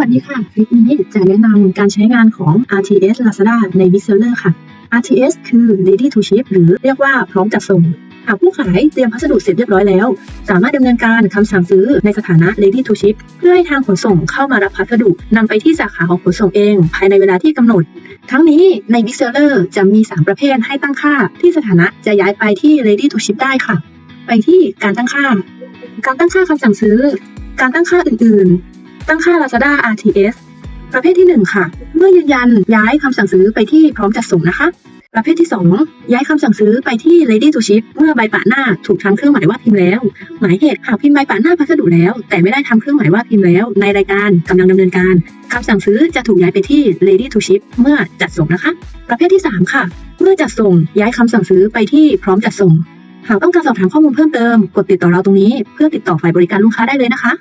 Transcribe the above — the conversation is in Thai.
วัสดีค่ะ คลิปนี้จะแนะนำการใช้งานของ RTS Lazada ใน b i z s e l l e r ค่ะ RTS คือ Ready to Ship หรือเรียกว่าพร้อมจัดส่ง หากผู้ขายเตรียมพัสดุเสร็จเรียบร้อยแล้ว สามารถดำเนินการคำสั่งซื้อในสถานะ Ready to Ship เพื่อให้ทางขนส่งเข้ามารับพัสดุนำไปที่สาขาของขนส่งเอง ภายในเวลาที่กำหนด ทั้งนี้ใน b i z s e l l e r จะมี 3 ประเภทให้ตั้งค่า ที่สถานะจะย้ายไปที่ Ready to Ship ได้ค่ะ ไปที่การตั้งค่า การตั้งค่าคำสั่งซื้อ การตั้งค่าอื่นๆ ตั้งค่า Lazada RTS ประเภทที่ 1 ค่ะ เมื่อยืนยันย้ายคำสั่งซื้อไปที่พร้อมจัดส่งนะคะ ประเภทที่ 2 ย้ายคำสั่งซื้อไปที่ Ready to Ship เมื่อใบปะหน้าถูกทำเครื่องหมายว่าพิมพ์แล้ว หมายเหตุหากพิมพ์ใบปะหน้าพัสดุแล้ว แต่ไม่ได้ทำเครื่องหมายว่าพิมพ์แล้ว ในรายการกำลังดำเนินการคำสั่งซื้อจะถูกย้ายไปที่ Ready to Ship เมื่อจัดส่งนะคะ ประเภทที่ 3 ค่ะ เมื่อจัดส่งย้ายคำสั่งซื้อไปที่พร้อมจัดส่งหากต้องการสอบถามข้อมูลเพิ่มเติม กดติดต่อเราตรงนี้ เพื่อติดต่อฝ่ายบริการลูกค้าได้เลยนะคะ